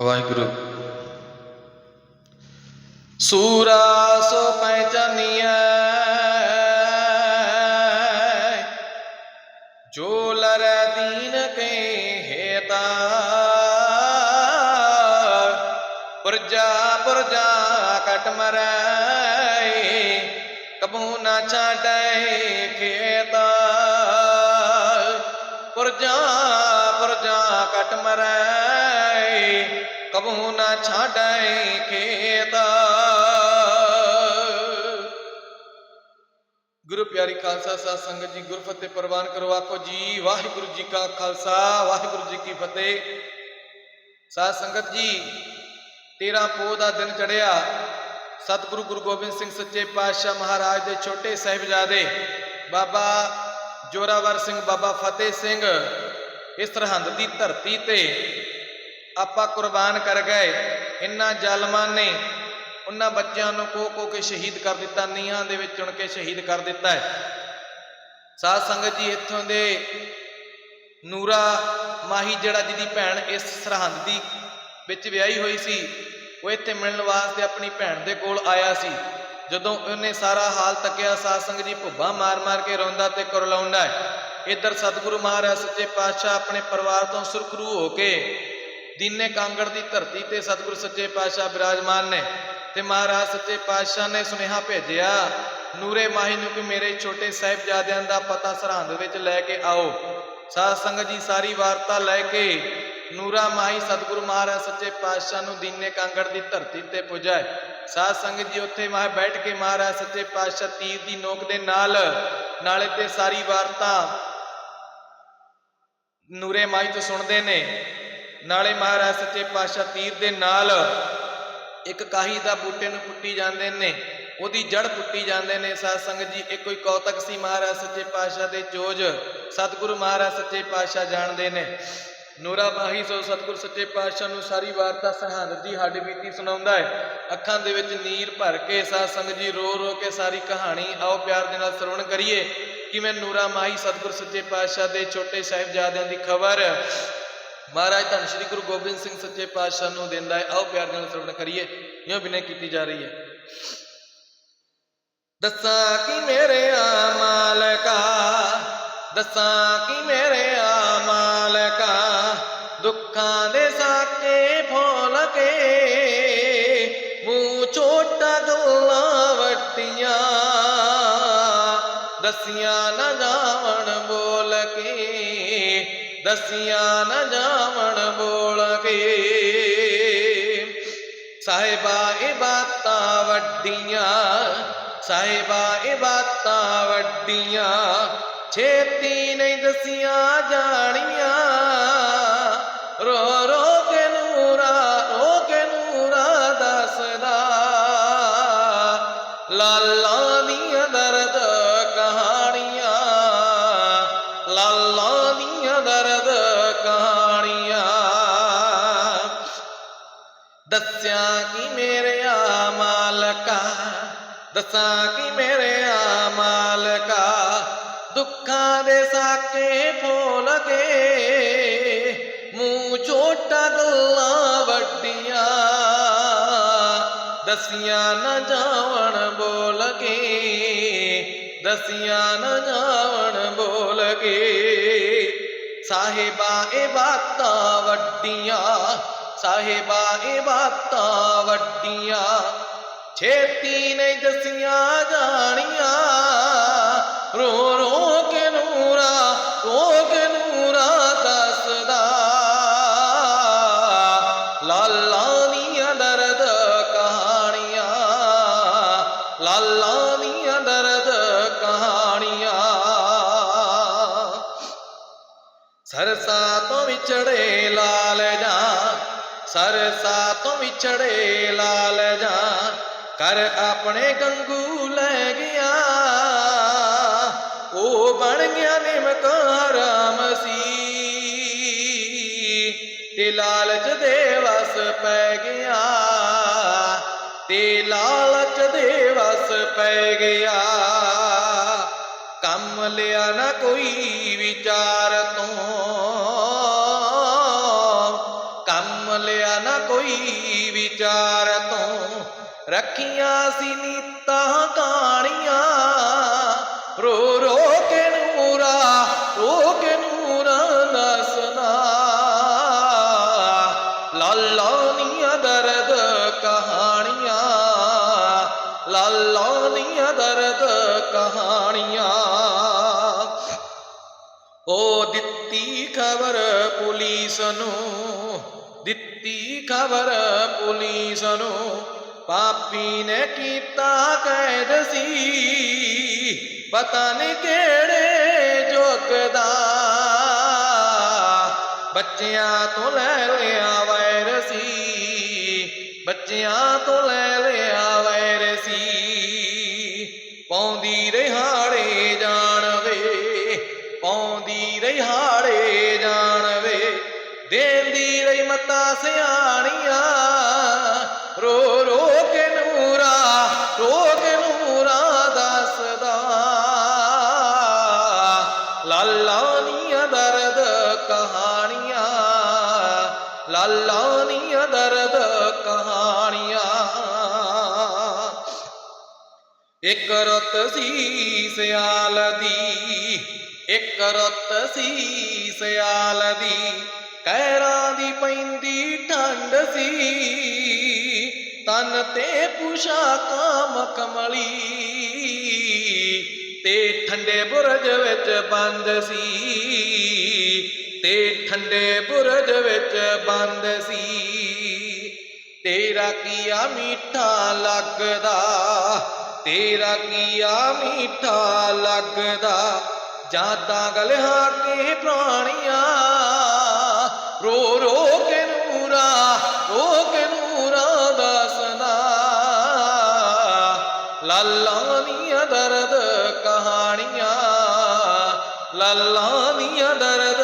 ਵਾਹਿਗੁਰੂ। ਸੂਰਾ ਸੋ ਪਹਿਚਾਨੀਐ ਜੋ ਲਰੈ ਦੀਨ ਕੇ ਹੇਤਾ ਪੁਰਜਾ ਪੁਰਜਾ ਕਟ ਮਰੈ ਕਬੂ ਨਾ ਛਾੜੈ ਖੇਤਾ, ਪੁਰਜਾ ਪੁਰਜਾ ਕਟ ਮਰੈ, ਕਬੂ ਨਾ ਛਾੜੈ ਖੇਤਾ। ਗੁਰੂ ਪਿਆਰੀ ਖਾਲਸਾ ਸਾਧ ਸੰਗਤ ਜੀ, ਗੁਰਫਤਿਹ ਪ੍ਰਵਾਨ ਕਰੋ, ਆਖੋ ਜੀ, ਵਾਹਿਗੁਰੂ ਜੀ ਕਾ ਖਾਲਸਾ, ਵਾਹਿਗੁਰੂ ਜੀ ਕੀ ਫਤਿਹ। ਸਾਧ ਸੰਗਤ ਜੀ 13 ਪੋਹ ਦਾ ਦਿਨ ਚੜਿਆ ਸਤਿਗੁਰੂ ਗੁਰੂ ਗੋਬਿੰਦ ਸਿੰਘ ਸੱਚੇ ਪਾਤਸ਼ਾਹ ਮਹਾਰਾਜ ਦੇ ਛੋਟੇ ਸਾਹਿਬਜ਼ਾਦੇ, ਬਾਬਾ ਜੋਰਾਵਰ ਸਿੰਘ, ਬਾਬਾ ਫਤਿਹ ਸਿੰਘ ਇਸ ਸਰਹੰਦ ਦੀ ਧਰਤੀ ਤੇ ਆਪਾਂ ਕੁਰਬਾਨ ਕਰ ਗਏ, ਇੰਨਾ ਜ਼ਾਲਮਾਂ ਨੇ, ਉਹਨਾਂ ਬੱਚਿਆਂ ਨੂੰ ਕੋ ਕੋ ਕੇ ਸ਼ਹੀਦ ਕਰ ਦਿੱਤਾ, ਨੀਹਾਂ ਦੇ ਵਿੱਚ ਚੁਣ ਕੇ ਸ਼ਹੀਦ ਕਰ ਦਿੱਤਾ ਹੈ। ਸਾਧ ਸੰਗਤ ਜੀ, ਇੱਥੋਂ ਦੇ ਨੂਰਾ ਮਾਹੀ ਜਿਹੜਾ ਜਿਹਦੀ ਭੈਣ ਇਸ ਸਰਹੰਦ ਦੀ ਵਿੱਚ ਵਿਆਹੀ ਹੋਈ ਸੀ, ਉਹ ਇੱਥੇ ਮਿਲਣ ਵਾਸਤੇ ਆਪਣੀ ਭੈਣ ਦੇ ਕੋਲ ਆਇਆ ਸੀ। ਜਦੋਂ ਉਹਨੇ ਸਾਰਾ ਹਾਲ ਤੱਕਿਆ, ਸਾਧ ਸੰਗਤ ਜੀ ਭੁੱਬਾ ਮਾਰ-ਮਾਰ ਕੇ ਰੋਂਦਾ ਤੇ ਕੁਰਲਾਉਂਦਾ ਹੈ। ਇੱਧਰ ਸਤਿਗੁਰੂ ਮਹਾਰਾਜ ਸੱਚੇ ਪਾਤਸ਼ਾਹ ਆਪਣੇ ਪਰਿਵਾਰ ਤੋਂ ਸੁਰਖਰੂ ਹੋ ਕੇ ਦੀਨੇ ਕਾਂਗੜ ਦੀ ਧਰਤੀ ਤੇ ਸਤਿਗੁਰੂ ਸੱਚੇ ਪਾਤਸ਼ਾਹ ਬਿਰਾਜਮਾਨ ਨੇ ਤੇ ਮਹਾਰਾਜ ਸੱਚੇ ਪਾਤਸ਼ਾਹ ਨੇ ਸੁਨੇਹਾ ਭੇਜਿਆ, ਨੂਰੇ ਮਾਹੀ ਨੂੰ ਕਿ ਮੇਰੇ ਛੋਟੇ ਸਾਹਿਬਜ਼ਾਦਿਆਂ ਦਾ ਪਤਾ ਸਰਹੰਦ ਵਿੱਚ ਲੈ ਕੇ ਆਓ। ਸਾਧ ਸੰਗਤ ਜੀ, ਸਾਰੀ ਵਾਰਤਾ ਲੈ ਕੇ ਨੂਰਾ ਮਾਹੀ ਸਤਿਗੁਰੂ ਮਹਾਰਾਜ ਸੱਚੇ ਪਾਤਸ਼ਾਹ ਨੂੰ ਦੀਨੇ ਕਾਂਗੜ ਦੀ ਧਰਤੀ ਤੇ ਪੁਜਾਏ। ਸਾਧ ਸੰਗਤ ਜੀ, ਉੱਥੇ ਮਾਹ ਬੈਠ ਕੇ ਮਹਾਰਾਜ ਸੱਚੇ ਪਾਤਸ਼ਾਹ ਤੀਰ ਦੀ ਨੋਕ ਦੇ ਨਾਲ, ਨਾਲੇ ਤੇ ਸਾਰੀ ਵਾਰਤਾ ਨੂਰੇ ਮਾਈ ਤੋਂ ਸੁਣਦੇ ਨੇ। ਨਾਲੇ ਮਹਾਰਾਜ ਸੱਚੇ ਪਾਤਸ਼ਾਹ ਤੀਰ ਦੇ ਨਾਲ ਇੱਕ ਕਾਹੀ ਦਾ ਬੂਟੇ ਨੂੰ ਪੁੱਟੀ ਜਾਂਦੇ ਨੇ, ਉਹਦੀ ਜੜ ਪੁੱਟੀ ਜਾਂਦੇ ਨੇ। ਸਾਧ ਸੰਗਤ ਜੀ ਇਹ ਕੋਈ ਕੌਤਕ ਸੀ ਮਹਾਰਾਜ ਸੱਚੇ ਪਾਤਸ਼ਾਹ ਦੇ ਜੋਜ। ਸਤਿਗੁਰੂ ਮਹਾਰਾਜ ਸੱਚੇ ਪਾਤਸ਼ਾਹ ਜਾਣਦੇ ਨੇ। ਨੂਰਾ ਮਾਹੀ ਸੋ ਸਤਿਗੁਰੂ ਸੱਚੇ ਪਾਤਸ਼ਾਹ ਨੂੰ ਸਾਰੀ ਵਾਰਤਾ ਸਰਹੰਦ ਦੀ ਹੱਡ ਬੀਤੀ ਸੁਣਾਉਂਦਾ ਹੈ। ਅੱਖਾਂ ਦੇ ਵਿੱਚ ਨੀਰ ਭਰ ਕੇ ਸਾਧ ਸੰਗਤ ਜੀ ਰੋ ਰੋ ਕੇ ਸਾਰੀ ਕਹਾਣੀ ਆਓ ਪਿਆਰ ਦੇ ਨਾਲ ਸਰਵਣ ਕਰੀਏ। ਕਿਵੇਂ ਨੂਰਾ ਮਾਹੀ ਸਤਿਗੁਰੂ ਸੱਚੇ ਪਾਤਸ਼ਾਹ ਦੇ ਛੋਟੇ ਸਾਹਿਬਜ਼ਾਦਿਆਂ ਦੀ ਖਬਰ ਮਹਾਰਾਜ ਧੰਨ ਸ਼੍ਰੀ ਗੁਰੂ ਗੋਬਿੰਦ ਸਿੰਘ ਸੱਚੇ ਪਾਤਸ਼ਾਹ ਨੂੰ ਦਿੰਦਾ ਹੈ। ਆਓ ਪਿਆਰ ਨਾਲ ਸਰਵਣ ਕਰੀਏ। ਇਉਂ ਬਿਨੇ ਕੀਤੀ ਜਾ ਰਹੀ ਹੈ। ਦੱਸਾਂ ਕਿ ਮੇਰੇ ਆ ਮਾਲਕਾ, ਦੱਸਾਂ ਕਿ ਮੇਰੇ ਆ ਮਾਲਕਾ, ਦੁੱਖਾਂ ਦੇ ਸਾਕੇ ਫੋਲ ਕੇ ਮੂੰਹ ਛੋਟਾ ਗੱਲਾਂ ਵੱਟੀਆਂ। ਦਸੀਆਂ ਨਾ ਜਾਵਣ ਬੋਲ ਕੇ, ਦਸੀਆਂ ਨਾ ਜਾਵਣ ਬੋਲ ਕੇ। ਸਾਹਿਬਾ, ਇਹ ਬਾਤਾਂ ਵੱਡੀਆਂ, ਸਾਹਿਬਾ, ਇਹ ਬਾਤਾਂ ਵੱਡੀਆਂ। ਛੇਤੀ ਨਹੀਂ ਦਸੀਆਂ ਜਾਣੀਆਂ। ਰੋ ਰੋ ਕੇ ਨੂਰਾ, ਰੋ ਕੇ ਨੂਰਾ ਦੱਸਦਾ। ਲਾਲ ਕਿ ਮੇਰੇ ਆ ਮਾਲਕਾ, ਦੱਸਾਂ ਕਿ ਮੇਰੇ ਆ ਮਾਲਕਾ, ਦੁੱਖਾਂ ਦੇ ਸਾਕੇ ਫੋਲ ਕੇ, ਮੂੰਹ ਛੋਟਾ ਗੱਲਾਂ ਵੱਡੀਆਂ, ਦਸੀਆਂ ਨਾ ਜਾਵਣ ਬੋਲ ਕੇ, ਦਸੀਆਂ ਨਾ ਜਾਵਣ ਬੋਲ ਕੇ, ਸਾਹਿਬਾ ਇਹ ਬਾਤਾਂ ਵੱਡੀਆਂ ਸਾਹਿਬਾ ਇਹ ਬਾਤਾਂ ਵੱਡੀਆਂ, ਛੇਤੀ ਨਹੀਂ ਦਸੀਆਂ ਜਾਣੀਆਂ। ਰੋ ਰੋ ਕੇ ਨੂਰਾ, ਰੋ ਕੇ ਨੂਰਾ ਦੱਸਦਾ। ਲਾਲਾਂ ਦੀਆਂ ਦਰਦ ਕਹਾਣੀਆਂ, ਲਾਲਾਂ ਦੀਆਂ ਦਰਦ ਕਹਾਣੀਆਂ। ਸਰਸਾ ਤੋਂ ਵਿਛੜੇ ਲਾਲ ਸਰਸਾ ਤੋਂ ਵਿਛੜੇ ਲਾਲ ਜਾ ਕਰ ਆਪਣੇ ਗੰਗੂ ਲੈ ਗਿਆ। ਉਹ ਬਣ ਗਿਆ ਨਿਮਕ ਹਰਾਮ ਸੀ। ਤੇ ਲਾਲਚ ਦੇ ਵਸ ਪੈ ਗਿਆ। ਤੇ ਲਾਲਚ ਦੇ ਵਸ ਪੈ ਗਿਆ। ਕੰਮ ਲਿਆ ਨਾ ਕੋਈ ਵਿਚਾਰ ਤੋਂ। ਲਿਆ ਨਾ ਕੋਈ ਵਿਚਾਰ ਤੋਂ। ਰੱਖੀਆਂ ਸੀ ਨੀਤਾਂ ਕਹਾਣੀਆਂ ਰੋ ਰੋ ਕੇ ਨੂਰਾ, ਰੋ ਕੇ ਨੂਰਾ ਦੱਸਣਾ ਲਾਲਾ ਨੀਆਂ ਦਰਦ ਕਹਾਣੀਆਂ ਲਾਲਾ ਨੀਆਂ ਦਰਦ ਕਹਾਣੀਆਂ। ਉਹ ਦਿੱਤੀ ਖਬਰ ਪੁਲਿਸ ਨੂੰ ਦਿੱਤੀ ਖਬਰ ਪੁਲਿਸ ਨੂੰ। ਪਾਪੀ ਨੇ ਕੀਤਾ ਕੈਦ ਸੀ। ਪਤਾ ਨਹੀਂ ਕਿਹੜੇ ਜੁਗਦਾ ਬੱਚਿਆਂ ਤੋਂ ਲੈ ਲਿਆ ਵਾਇਰਸੀ ਬੱਚਿਆਂ ਤੋਂ ਲੈ ਲਿਆ ਵੈਰ ਸੀ। ਇੱਕ ਰੁੱਤ ਸੀ ਸਿਆਲ ਦੀ, ਇੱਕ ਰੁੱਤ ਸੀ ਸਿਆਲ ਦੀ। ਕੈਰਾਂ ਦੀ ਪੈਂਦੀ ਠੰਡ ਸੀ, ਤਨ ਤੇ ਪੁਸ਼ਾਕਾਂ ਮਖਮਲੀ ਤੇ ਠੰਡੇ ਬੁਰਜ ਵਿੱਚ ਬੰਦ ਸੀ, ਤੇ ਠੰਡੇ ਬੁਰਜ ਵਿੱਚ ਬੰਦ ਸੀ। ਤੇਰਾ ਕੀਆ ਮਿੱਠਾ ਲੱਗਦਾ ਤੇਰਾ ਕੀਆ ਮੀਠਾ ਲੱਗਦਾ ਜਾਤਾਂ ਗਲਿਆ ਕੇ ਪ੍ਰਾਣੀਆਂ। ਰੋ ਰੋ ਕੇ ਨੂਰਾ, ਰੋ ਕੇ ਨੂਰਾ ਦੱਸਦਾ। ਲਾਲਾ ਨੀਆਂ ਦਰਦ ਕਹਾਣੀਆਂ, ਲਾਲਾ ਦੀਆਂ ਦਰਦ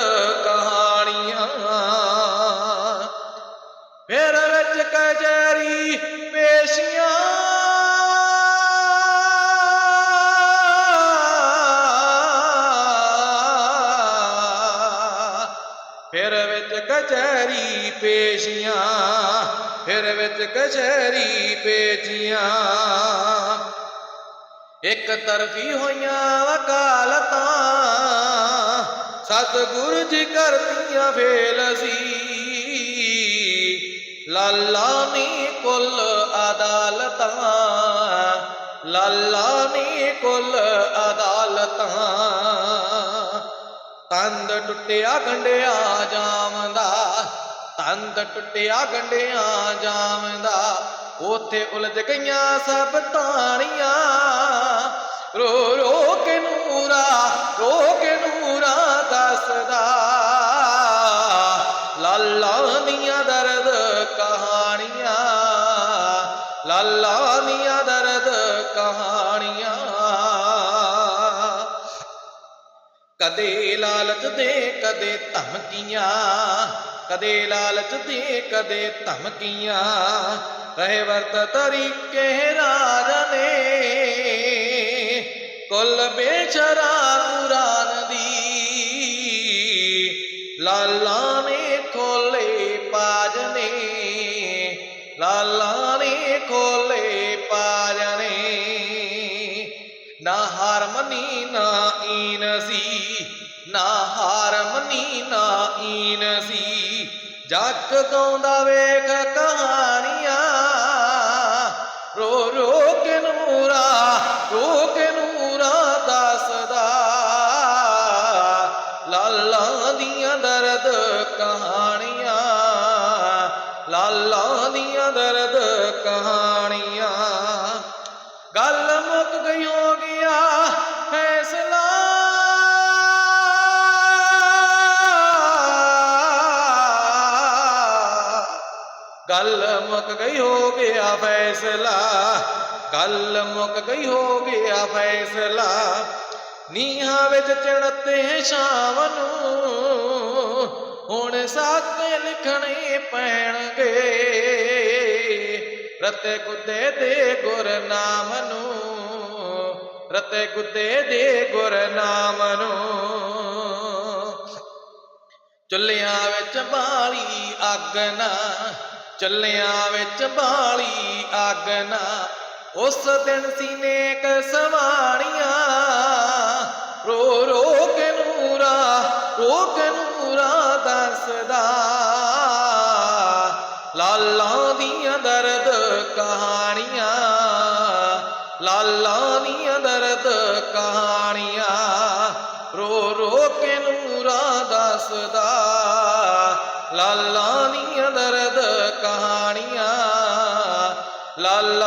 ਫਿਰ ਵਿੱਚ ਕਚਹਿਰੀ ਪੇਸ਼ੀਆਂ, ਫਿਰ ਵਿੱਚ ਕਚਹਿਰੀ ਪੇਚੀਆਂ। ਇੱਕ ਤਰਫੀ ਹੋਈਆਂ ਵਕਾਲਤਾਂ, ਸਤਿਗੁਰ ਜੀ ਕਰਤੀਆਂ ਫੇਲ ਸੀ। ਲਾਲਾ ਨੀ ਕੁੱਲ ਅਦਾਲਤਾਂ, ਲਾਲਾ ਨੀ ਕੁੱਲ ਅਦਾਲਤਾਂ। ਤੰਦ ਟੁੱਟਿਆ ਗੰਡਿਆ ਜਾਵੰਦਾ ਤੰਦ ਟੁੱਟਿਆ ਗੰਡਿਆ ਜਾਵੰਦਾ। ਉਥੇ ਉਲਝ ਗਈਆਂ ਸਭ ਤਾਣੀਆਂ ਕਦੇ ਲਾਲਚ ਦੇ, ਕਦੇ ਧਮਕੀਆਂ। ਕਦੇ ਲਾਲਚ ਦੇ, ਕਦੇ ਧਮਕੀਆਂ। ਰਹੇ ਵਰਤ ਤਰੀਕੇ ਰਾਜਨੇ ਕੁੱਲ ਬੇਚਰਾ ਕੁਰਾਨ ਦੀ। ਲਾਲਾ ਨੇ ਖੋਲੇ ਪਾਜਨੇ ਲਾਲਾ ਨੇ ਖੋਲੇ ਹਾਰਮਨੀ ਨਾ ਈਨ ਸੀ ਨਾ ਹਾਰਮਨੀ ਨਾ ਈਨ ਸੀ ਜੱਗ ਗਾਉਂਦਾ ਵੇਖ ਕਹਾਣੀਆਂ, ਰੋ ਰੋ ਕੇ ਨੂਰਾ, ਰੋ ਕੇ ਨੂਰਾ ਦੱਸਦਾ। ਲਾਲਾਂ ਦੀਆਂ ਦਰਦ ਕਹਾਣੀਆਂ, ਲਾਲਾਂ ਦੀਆਂ ਦਰਦ ਕਹਾਣੀਆਂ। ਕੱਲ ਮੁੱਕ ਗਈ ਹੋ ਗਿਆ ਫੈਸਲਾ ਕੱਲ ਮੁੱਕ ਗਈ ਹੋ ਗਿਆ ਫੈਸਲਾ। ਨੀਹਾਂ ਵਿੱਚ ਚੜਤੇ ਸ਼ਾਮ ਨੂੰ, ਹੁਣ ਸਾਕੇ ਲਿਖਣੇ ਪੈਣਗੇ। ਰਤੇ ਕੁੱਤੇ ਦੇ ਗੁਰਨਾਮ ਨੂੰ, ਰਤੇ ਕੁੱਤੇ ਦੇ ਗੁਰਨਾਮ ਨੂੰ। ਚੁੱਲ੍ਹਿਆਂ ਵਿੱਚ ਬਾਲੀ ਅੱਗ ਨਾ ਚੱਲਿਆਂ ਵਿੱਚ ਬਾਲੀ ਅੱਗ ਨਾ। ਉਸ ਦਿਨ ਸੀ ਨੇਕ ਸਵਾਣੀਆਂ। ਰੋ ਰੋ ਕੇ ਨੂਰਾ, ਰੋ ਕੇ ਨੂਰਾ ਦੱਸਦਾ ਲਾਲਾਂ ਦੀਆਂ ਦਰਦ ਕਹਾਣੀਆਂ, ਲਾਲਾਂ ਦੀਆਂ ਦਰਦ ਕਹਾਣੀਆਂ। ਰੋ ਰੋ ਕੇ ਨੂਰਾ ਦੱਸਦਾ ਲਾਲਾਂ ਦੀਆਂ ਦਰਦ ਲਾਲਾਂ ਦੀਆਂ